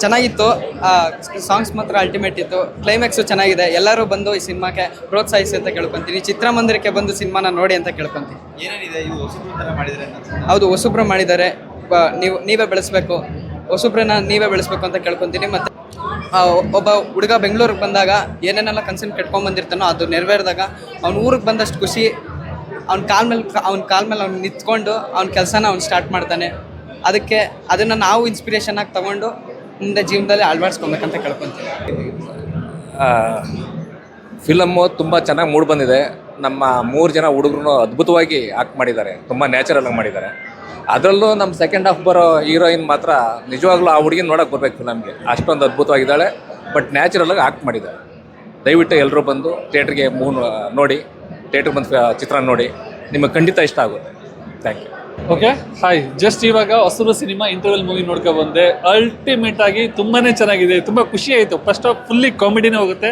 ಚೆನ್ನಾಗಿತ್ತು. ಸಾಂಗ್ಸ್ ಮಾತ್ರ ಅಲ್ಟಿಮೇಟ್ ಇತ್ತು. ಕ್ಲೈಮ್ಯಾಕ್ಸು ಚೆನ್ನಾಗಿದೆ. ಎಲ್ಲರೂ ಬಂದು ಈ ಸಿನಿಮಾಕ್ಕೆ ಪ್ರೋತ್ಸಾಹಿಸಿ ಅಂತ ಕೇಳ್ಕೊತೀನಿ. ಚಿತ್ರಮಂದಿರಕ್ಕೆ ಬಂದು ಸಿನಿಮಾನ ನೋಡಿ ಅಂತ ಕೇಳ್ಕೊತೀನಿ. ಏನೇನಿದೆ? ಇದು ಮಾಡಿದ್ರೆ. ಹೌದು ಹೊಸಬ್ರು ಮಾಡಿದ್ದಾರೆ. ನೀವು ನೀವೇ ಬೆಳೆಸ್ಬೇಕು. ಹೊಸಬ್ರನ್ನ ನೀವೇ ಬೆಳೆಸ್ಬೇಕು ಅಂತ ಕೇಳ್ಕೊತೀನಿ. ಮತ್ತು ಒಬ್ಬ ಹುಡುಗ ಬೆಂಗಳೂರಿಗೆ ಬಂದಾಗ ಏನೇನೆಲ್ಲ ಕನ್ಸನ್ ಕಟ್ಕೊಂಡ್ಬಂದಿರ್ತಾನೋ ಅದು ನೆರವೇರಿದಾಗ ಅವ್ನ ಊರಿಗೆ ಬಂದಷ್ಟು ಖುಷಿ ಅವ್ನ ಕಾಲ ಮೇಲೆ ಅವ್ನ ಕಾಲ ಮೇಲೆ ಅವ್ನು ನಿಂತ್ಕೊಂಡು ಅವ್ನ ಕೆಲಸನ ಅವ್ನು ಸ್ಟಾರ್ಟ್ ಮಾಡ್ತಾನೆ. ಅದಕ್ಕೆ ಅದನ್ನು ನಾವು ಇನ್ಸ್ಪಿರೇಷನ್ ಆಗಿ ತಗೊಂಡು ಮುಂದೆ ಜೀವನದಲ್ಲಿ ಅಳವಡಿಸ್ಕೊಬೇಕಂತ ಕೇಳ್ಕೊತೀನಿ. ಫಿಲಮ್ಮು ತುಂಬ ಚೆನ್ನಾಗಿ ಮೂಡ್ ಬಂದಿದೆ. ನಮ್ಮ ಮೂರು ಜನ ಹುಡುಗರು ಅದ್ಭುತವಾಗಿ ಆಕ್ಟ್ ಮಾಡಿದ್ದಾರೆ. ತುಂಬ ನ್ಯಾಚುರಲ್ ಆಗಿ ಮಾಡಿದ್ದಾರೆ. ಅದರಲ್ಲೂ ನಮ್ಮ ಸೆಕೆಂಡ್ ಹಾಫ್ ಬರೋ ಹೀರೋಯಿನ್ ಮಾತ್ರ ನಿಜವಾಗ್ಲೂ ಆ ಹುಡುಗಿನ ನೋಡೋಕೆ ಬರಬೇಕು ನಮಗೆ. ಅಷ್ಟೊಂದು ಅದ್ಭುತವಾಗಿದ್ದಾಳೆ ಬಟ್ ನ್ಯಾಚುರಲ್ ಆಗಿ ಆಕ್ಟ್ ಮಾಡಿದ್ದಾರೆ. ದಯವಿಟ್ಟು ಎಲ್ಲರೂ ಬಂದು ಥಿಯೇಟ್ರಿಗೆ ಮೂನ್ ನೋಡಿ ಥಿಯೇಟ್ರಿಗೆ ಬಂದು ಚಿತ್ರ ನೋಡಿ. ನಿಮಗೆ ಖಂಡಿತ ಇಷ್ಟ ಆಗುತ್ತೆ. Thank you okay hi just ಇವಾಗ ಹೊಸರು ಸಿನಿಮಾ ಇಂಟರ್ವಲ್ ಮೂವಿ ನೋಡ್ಕೊ ಬಂದೆ. ಅಲ್ಟಿಮೇಟ್ ಆಗಿ ತುಂಬಾನೇ ಚೆನ್ನಾಗಿದೆ. ತುಂಬಾ ಖುಷಿ ಆಯಿತು. ಫಸ್ಟ್ ಆಫ್ ಫುಲ್ಲಿ ಕಾಮಿಡಿನೇ ಹೋಗುತ್ತೆ.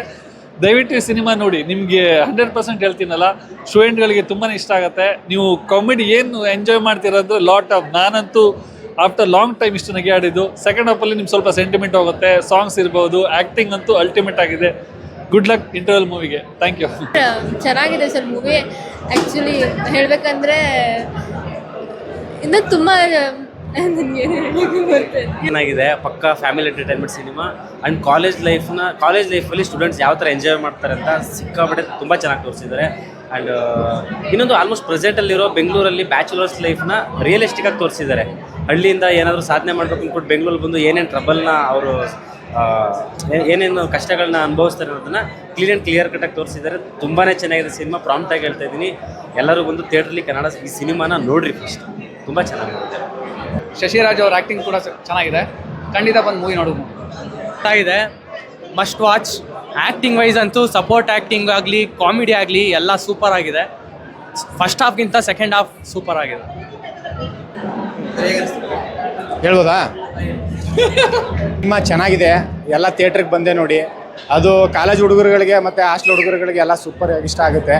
ದಯವಿಟ್ಟು ಈ ಸಿನಿಮಾ ನೋಡಿ. ನಿಮಗೆ ಹಂಡ್ರೆಡ್ ಪರ್ಸೆಂಟ್ ಹೇಳ್ತೀನಲ್ಲ. ಸ್ಟೂಡೆಂಟ್ಗಳಿಗೆ ತುಂಬಾ ಇಷ್ಟ ಆಗುತ್ತೆ. ನೀವು ಕಾಮಿಡಿ ಏನು ಎಂಜಾಯ್ ಮಾಡ್ತಿರೋದು ಲಾಟ್ ಆಫ್ ನಾನಂತೂ ಆಫ್ಟರ್ ಲಾಂಗ್ ಟೈಮ್ ಇಷ್ಟು ನಗೆ ಆಡಿದ್ದು. ಸೆಕೆಂಡ್ ಹಾಫಲ್ಲಿ ನಿಮ್ಗೆ ಸ್ವಲ್ಪ ಸೆಂಟಿಮೆಂಟ್ ಹೋಗುತ್ತೆ. ಸಾಂಗ್ಸ್ ಇರ್ಬೋದು ಆ್ಯಕ್ಟಿಂಗ್ ಅಂತೂ ಅಲ್ಟಿಮೇಟ್ ಆಗಿದೆ. ಗುಡ್ ಲಕ್ ಇಂಟರ್ವಲ್ ಮೂವಿಗೆ ಥ್ಯಾಂಕ್ ಯು ಚೆನ್ನಾಗಿದೆ ಸರ್ ಮೂವಿ ಆ್ಯಕ್ಚುಲಿ ಹೇಳಬೇಕಂದ್ರೆ ಇನ್ನೂ ತುಂಬ ಏನಾಗಿದೆ? ಪಕ್ಕ family entertainment cinema and college ಲೈಫ್ನ college ಲೈಫಲ್ಲಿ ಸ್ಟೂಡೆಂಟ್ಸ್ ಯಾವ ಥರ ಎಂಜಾಯ್ ಮಾಡ್ತಾರೆ ಅಂತ ಸಿಕ್ಕಾಪಟ್ಟೆ ತುಂಬ ಚೆನ್ನಾಗಿ ತೋರಿಸಿದ್ದಾರೆ. ಆ್ಯಂಡ್ ಇನ್ನೊಂದು ಆಲ್ಮೋಸ್ಟ್ ಪ್ರೆಸೆಂಟಲ್ಲಿರೋ ಬೆಂಗಳೂರಲ್ಲಿ ಬ್ಯಾಚುಲರ್ಸ್ ಲೈಫ್ನ ರಿಯಲಿಸ್ಟಿಕ್ ಆಗಿ ತೋರಿಸಿದ್ದಾರೆ. ಹಳ್ಳಿಯಿಂದ ಏನಾದರೂ ಸಾಧನೆ ಮಾಡಬೇಕು ಅಂದ್ಬಿಟ್ಟು ಬೆಂಗಳೂರು ಬಂದು ಏನೇನು ಟ್ರಬಲ್ನ ಅವರು ಏನೇನು ಕಷ್ಟಗಳನ್ನ ಅನುಭವಿಸ್ತಾರೆ ಅನ್ನೋದನ್ನ ಕ್ಲೀನ್ ಆ್ಯಂಡ್ ಕ್ಲಿಯರ್ ಕಟ್ಟಾಗಿ ತೋರಿಸಿದ್ದಾರೆ. ತುಂಬಾ ಚೆನ್ನಾಗಿದೆ ಸಿನಿಮಾ ಪ್ರಾಂಪ್ಟಾಗಿ ಹೇಳ್ತಾ ಇದ್ದೀನಿ. ಎಲ್ಲರೂ ಬಂದು ಥಿಯೇಟ್ರಲ್ಲಿ ಕನ್ನಡ ಈ ಸಿನಿಮಾನ ನೋಡ್ರಿ ಫಸ್ಟ್ ತುಂಬ ಚೆನ್ನಾಗಿದೆ ಶಶಿರಾಜ್ ಅವ್ರ ಆ್ಯಕ್ಟಿಂಗ್ ಕೂಡ ಚೆನ್ನಾಗಿದೆ. ಖಂಡಿತ ಬಂದು ಮೂವಿ ನೋಡೋದು ಇದೆ ಮಸ್ಟ್ ವಾಚ್ ಆ್ಯಕ್ಟಿಂಗ್ ವೈಸ್ ಅಂತೂ ಸಪೋರ್ಟ್ ಆ್ಯಕ್ಟಿಂಗ್ ಆಗಲಿ ಕಾಮಿಡಿ ಆಗಲಿ ಎಲ್ಲ ಸೂಪರ್ ಆಗಿದೆ. ಫಸ್ಟ್ ಹಾಫ್ಗಿಂತ ಸೆಕೆಂಡ್ ಹಾಫ್ ಸೂಪರ್ ಆಗಿದೆ. ಹೇಳ್ಬೋದಾ? ನಿಮ್ಮ ಚೆನ್ನಾಗಿದೆ. ಎಲ್ಲ ಥಿಯೇಟ್ರಿಗೆ ಬಂದೆ ನೋಡಿ. ಅದು ಕಾಲೇಜ್ ಹುಡುಗರುಗಳಿಗೆ ಮತ್ತು ಹಾಸ್ಟೆಲ್ ಹುಡುಗರುಗಳಿಗೆ ಎಲ್ಲ ಸೂಪರ್ ಇಷ್ಟ ಆಗುತ್ತೆ.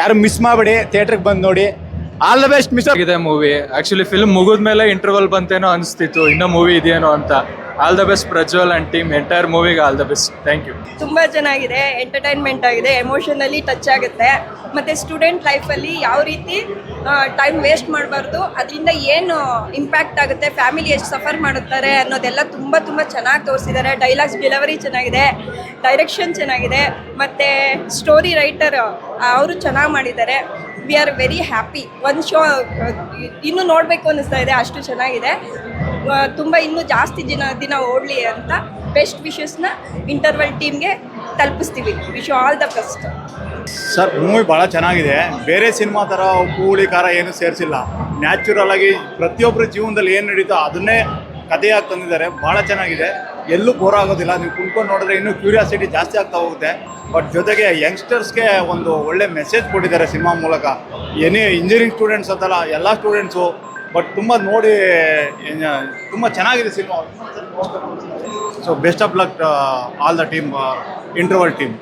ಯಾರು ಮಿಸ್ ಮಾಡಬೇಡಿ ಥಿಯೇಟ್ರಿಗೆ ಬಂದು ನೋಡಿ. ಆಲ್ ದ ಬೆಸ್ಟ್ ಮಿಸ್ ಆಗಿದೆ ಮೂವಿ ಆಕ್ಚುಲಿ ಫಿಲ್ಮ್ ಮುಗಿದ್ಮೇಲೆ ಇಂಟರ್ವಲ್ ಬಂತೇನೋ ಅನಿಸ್ತಿತ್ತು. ಇನ್ನೂ ಮೂವಿ ಇದೆಯೇನೋ ಅಂತ. All the best Prajwal and team entire ಮೂವಿಗೆ all the best thank you ತುಂಬ ಚೆನ್ನಾಗಿದೆ. ಎಂಟರ್ಟೈನ್ಮೆಂಟ್ ಆಗಿದೆ. ಎಮೋಷನಲಿ ಟಚ್ ಆಗುತ್ತೆ. ಮತ್ತು ಸ್ಟೂಡೆಂಟ್ ಲೈಫಲ್ಲಿ ಯಾವ ರೀತಿ ಟೈಮ್ ವೇಸ್ಟ್ ಮಾಡಬಾರ್ದು ಅದರಿಂದ ಏನು ಇಂಪ್ಯಾಕ್ಟ್ ಆಗುತ್ತೆ ಫ್ಯಾಮಿಲಿ ಎಷ್ಟು ಸಫರ್ ಮಾಡುತ್ತಾರೆ ಅನ್ನೋದೆಲ್ಲ ತುಂಬ ತುಂಬ ಚೆನ್ನಾಗಿ ತೋರಿಸಿದ್ದಾರೆ. ಡೈಲಾಗ್ಸ್ ಡೆಲಿವರಿ ಚೆನ್ನಾಗಿದೆ. ಡೈರೆಕ್ಷನ್ ಚೆನ್ನಾಗಿದೆ. ಮತ್ತು ಸ್ಟೋರಿ ರೈಟರ್ ಅವರು ಚೆನ್ನಾಗಿ ಮಾಡಿದ್ದಾರೆ. ವಿ ಆರ್ ವೆರಿ ಹ್ಯಾಪಿ ಒಂದು ಶೋ ಇನ್ನೂ ನೋಡಬೇಕು ಅನ್ನಿಸ್ತಾ ಇದೆ, ಅಷ್ಟು ಚೆನ್ನಾಗಿದೆ. ತುಂಬ ಇನ್ನೂ ಜಾಸ್ತಿ ದಿನ ದಿನ ಓಡಲಿ ಅಂತ ಬೆಸ್ಟ್ ವಿಶಸ್ನ ಇಂಟರ್ವಲ್ ಟೀಮ್ಗೆ ತಲುಪಿಸ್ತೀವಿ. Wish all the best sir, movie ಭಾಳ ಚೆನ್ನಾಗಿದೆ. ಬೇರೆ ಸಿನಿಮಾ ಥರ ಕೂಳಿ ಖಾರ ಏನು ಸೇರಿಸಿಲ್ಲ. ನ್ಯಾಚುರಲ್ ಆಗಿ ಪ್ರತಿಯೊಬ್ಬರ ಜೀವನದಲ್ಲಿ ಏನು ನಡೀತೋ ಅದನ್ನೇ ಕಥೆಯಾಗಿ ತಂದಿದ್ದಾರೆ. ಭಾಳ ಚೆನ್ನಾಗಿದೆ. ಎಲ್ಲೂ ಬೋರ್ ಆಗೋದಿಲ್ಲ. ನೀವು ಕುಂತ್ಕೊಂಡು ನೋಡಿದ್ರೆ ಇನ್ನೂ ಕ್ಯೂರಿಯಾಸಿಟಿ ಜಾಸ್ತಿ ಆಗ್ತಾ ಹೋಗುತ್ತೆ. ಬಟ್ ಜೊತೆಗೆ ಯಂಗ್ಸ್ಟರ್ಸ್ಗೆ ಒಂದು ಒಳ್ಳೆ ಮೆಸೇಜ್ ಕೊಟ್ಟಿದ್ದಾರೆ ಸಿನಿಮಾ ಮೂಲಕ. ಎನಿ ಇಂಜಿನಿಯರಿಂಗ್ ಸ್ಟೂಡೆಂಟ್ಸ್ ಅಂತಲ್ಲ, ಎಲ್ಲ ಸ್ಟೂಡೆಂಟ್ಸು ಬಟ್ ತುಂಬ ನೋಡಿ ತುಂಬ ಚೆನ್ನಾಗಿದೆ cinema. So best of luck all the team interval team